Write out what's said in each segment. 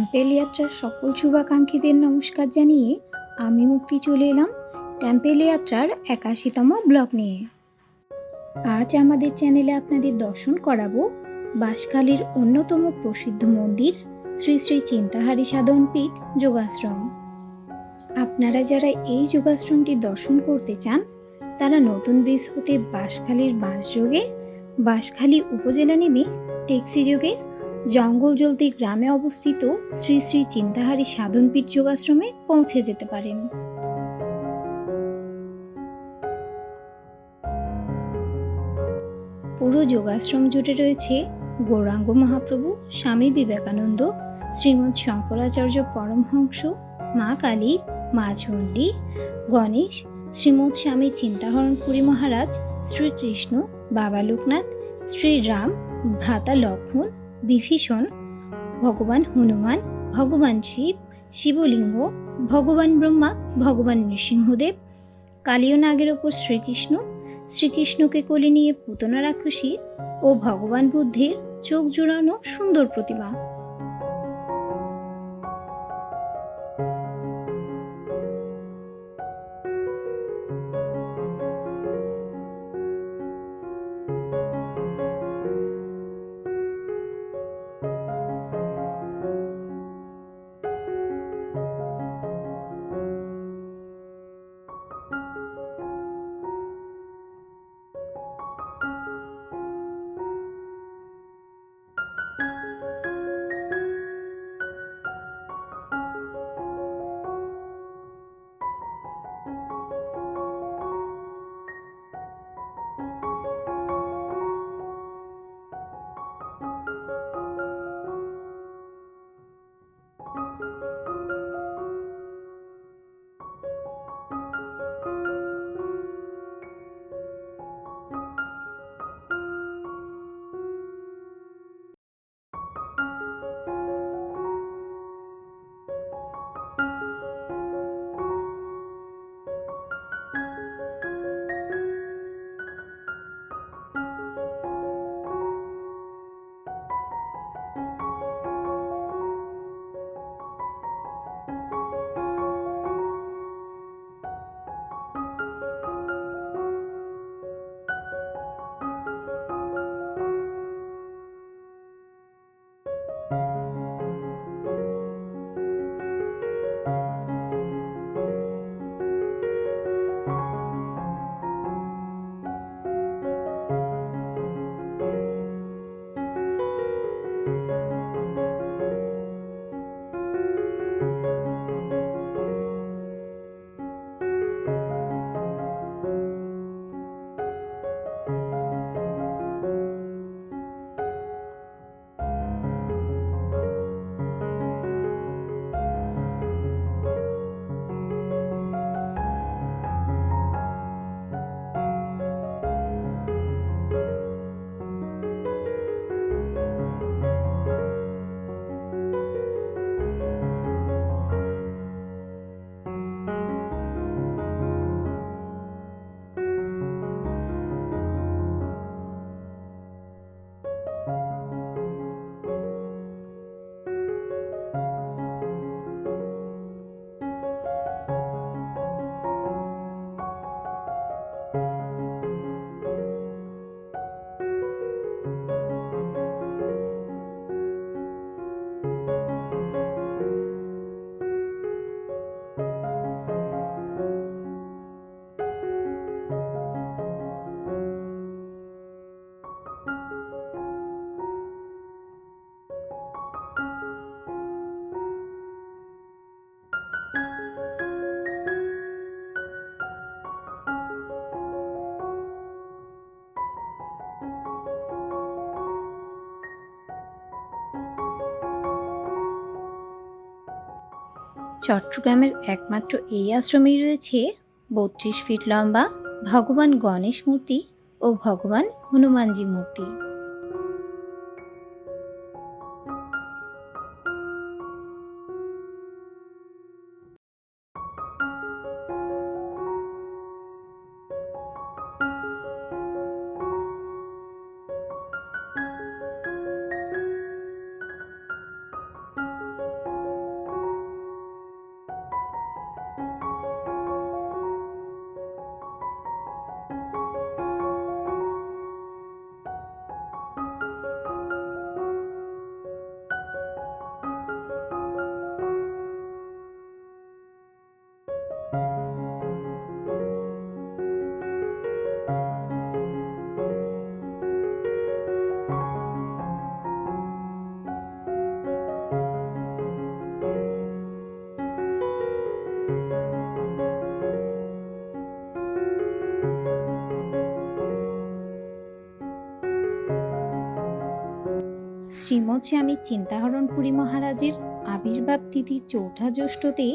Temple যাত্রার সকল শুভাকাঙ্ক্ষীদের নমস্কার জানিয়ে আমি মুক্তি চলে এলাম টেম্পেল যাত্রার একাশিতম ব্লগ নিয়ে। আজ আমাদের চ্যানেলে আপনাদের দর্শন করাবো বাঁশখালীর অন্যতম প্রসিদ্ধ মন্দির শ্রী শ্রী চিন্তাহারী সাধন পীঠ যোগাশ্রম। আপনারা যারা এই যোগাশ্রমটি দর্শন করতে চান, তারা নতুন ব্রিজ হতে বাঁশখালীর বাঁশযোগে বাঁশখালী উপজেলা নেমে ট্যাক্সি যোগে জঙ্গল জলদি গ্রামে অবস্থিত শ্রী শ্রী চিন্তাহারী সাধনপীঠ যোগাশ্রমে পৌঁছে যেতে পারেন। পুরো যোগাশ্রম জুড়ে রয়েছে গৌরাঙ্গ মহাপ্রভু, স্বামী বিবেকানন্দ, শ্রীমৎ শঙ্করাচার্য পরমহংস, মা কালী, মা চণ্ডী গণেশ, শ্রীমৎ স্বামী চিন্তাহরণপুরী মহারাজ, শ্রীকৃষ্ণ, বাবা লোকনাথ, শ্রীরাম, ভ্রাতা লক্ষ্মণ বিভীষণ, ভগবান হনুমান, ভগবান শিব, শিবলিঙ্গ, ভগবান ব্রহ্মা, ভগবান নৃসিংহদেব কালীয় নাগের ওপর শ্রীকৃষ্ণ, শ্রীকৃষ্ণকে কোলে নিয়ে পুতনা রাক্ষসী ও ভগবান বুদ্ধের চোখ জোড়ানো সুন্দর প্রতিমা। চট্টগ্রামের একমাত্র এই আশ্রমেই রয়েছে বত্রিশ ফিট লম্বা ভগবান গণেশ মূর্তি ও ভগবান হনুমানজি মূর্তি। শ্রীমৎ স্বামী চিন্তাহরণপুরী মহারাজের আবির্ভাব তিথি চৌঠা জ্যৈষ্ঠতে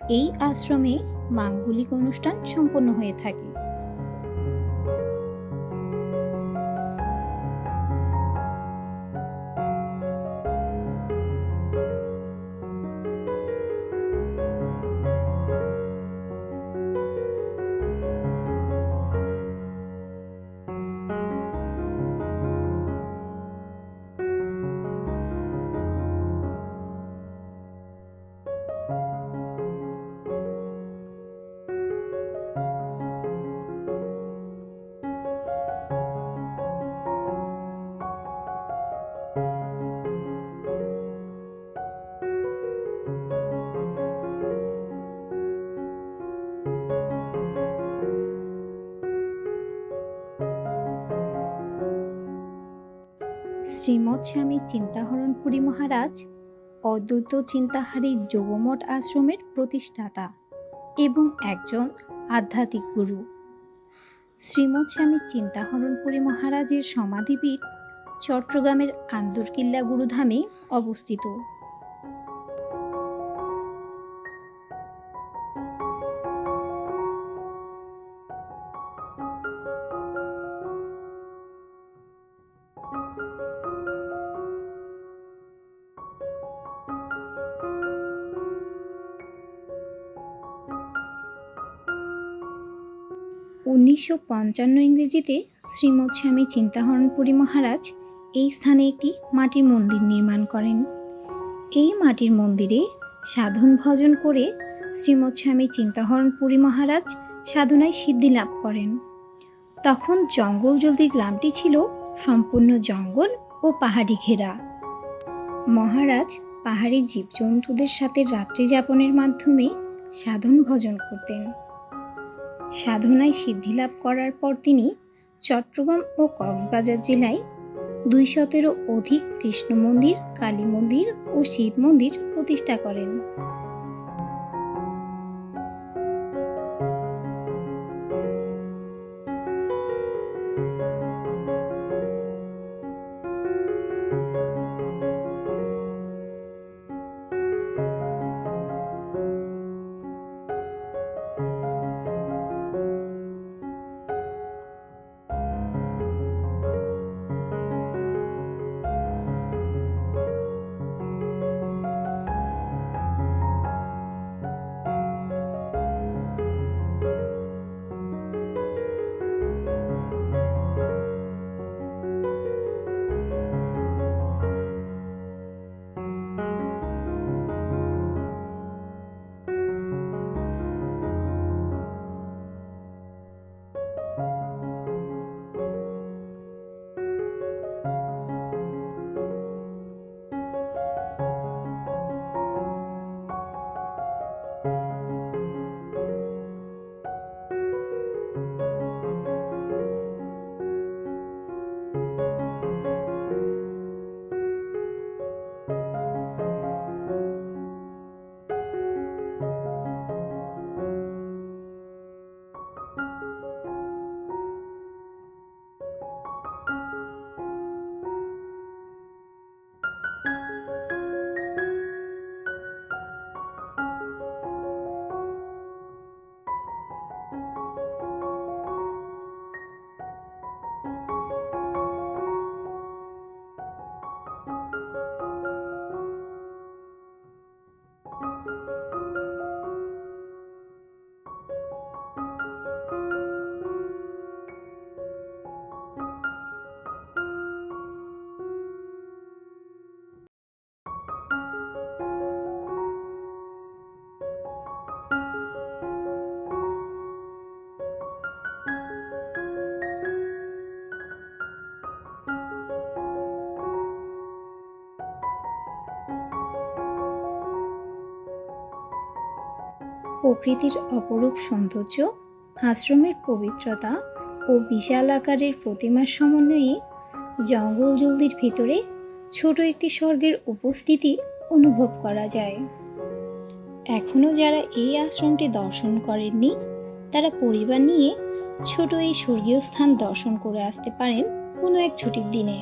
এই আশ্রমে মাঙ্গলিক অনুষ্ঠান সম্পন্ন হয়ে থাকে। শ্রীমৎ স্বামী চিন্তাহরণপুরী মহারাজ, অদ্বৈত চিন্তাহারী যোগমঠ আশ্রমের প্রতিষ্ঠাতা এবং একজন আধ্যাত্মিক গুরু। শ্রীমৎ স্বামী চিন্তাহরণপুরী মহারাজের সমাধিপীঠ চট্টগ্রামের আন্দরকিল্লা গুরুধামে অবস্থিত। উনিশশো পঞ্চান্ন ইংরেজিতে শ্রীমৎ স্বামী চিন্তাহরণপুরী মহারাজ এই স্থানে একটি মাটির মন্দির নির্মাণ করেন। এই মাটির মন্দিরে সাধন ভজন করে শ্রীমৎ স্বামী চিন্তাহরণপুরী মহারাজ সাধনায় সিদ্ধি লাভ করেন। তখন জঙ্গল জলদি গ্রামটি ছিল সম্পূর্ণ জঙ্গল ও পাহাড়ি ঘেরা। মহারাজ পাহাড়ি জীবজন্তুদের সাথে রাত্রি যাপনের মাধ্যমে সাধন ভজন করতেন। সাধনায় সিদ্ধিলাভ করার পর তিনি চট্টগ্রাম ও কক্সবাজার জেলায় দুই শতেরও অধিক কৃষ্ণ মন্দির, কালী মন্দির ও শিব মন্দির প্রতিষ্ঠা করেন। প্রকৃতির অপরূপ সৌন্দর্য, আশ্রমের পবিত্রতা ও বিশাল আকারের প্রতিমার সমন্বয়ে জঙ্গল জলদির ভিতরে ছোট একটি স্বর্গের উপস্থিতি অনুভব করা যায়। এখনও যারা এই আশ্রমটি দর্শন করেননি, তারা পরিবার নিয়ে ছোট এই স্বর্গীয় স্থান দর্শন করে আসতে পারেন কোনো এক ছুটির দিনে।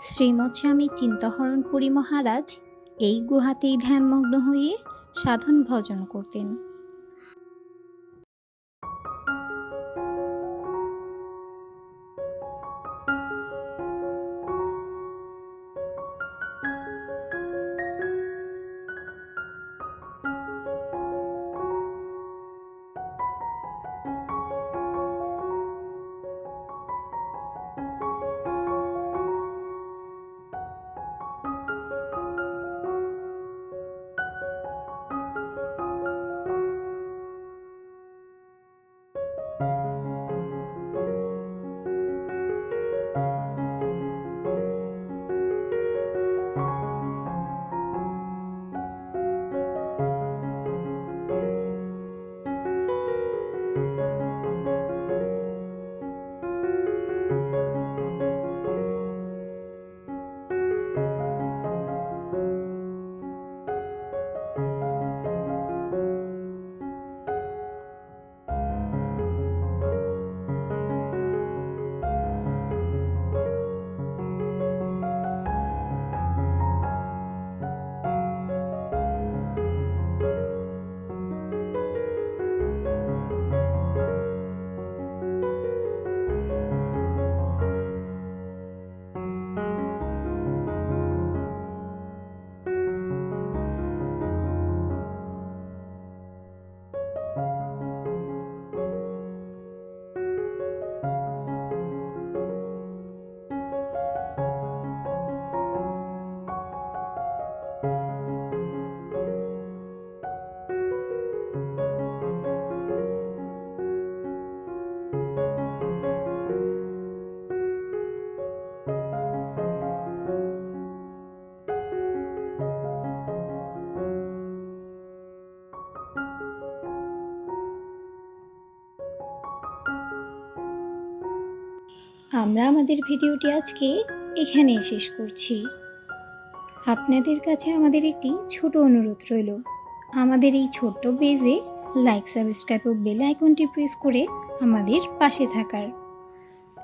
শ্রীমৎ স্বামী চিন্তহরণপুরী মহারাজ এই গুহাতেই ধ্যানমগ্ন হয়ে সাধন ভজন করতেন। আমরা আমাদের ভিডিওটি আজকে এখানেই শেষ করছি। আপনাদের কাছে আমাদের একটি ছোট অনুরোধ রইল। আমাদের এই ছোট্ট পেজে লাইক সাবস্ক্রাইব ও বেল আইকনটি প্রেস করে আমাদের পাশে থাকার।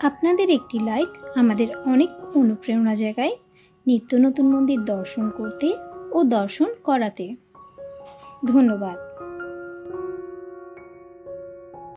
আপনাদের একটি লাইক আমাদের অনেক অনুপ্রেরণা জায়গায় নিত্য নতুন মন্দির দর্শন করতে ও দর্শন করাতে। ধন্যবাদ।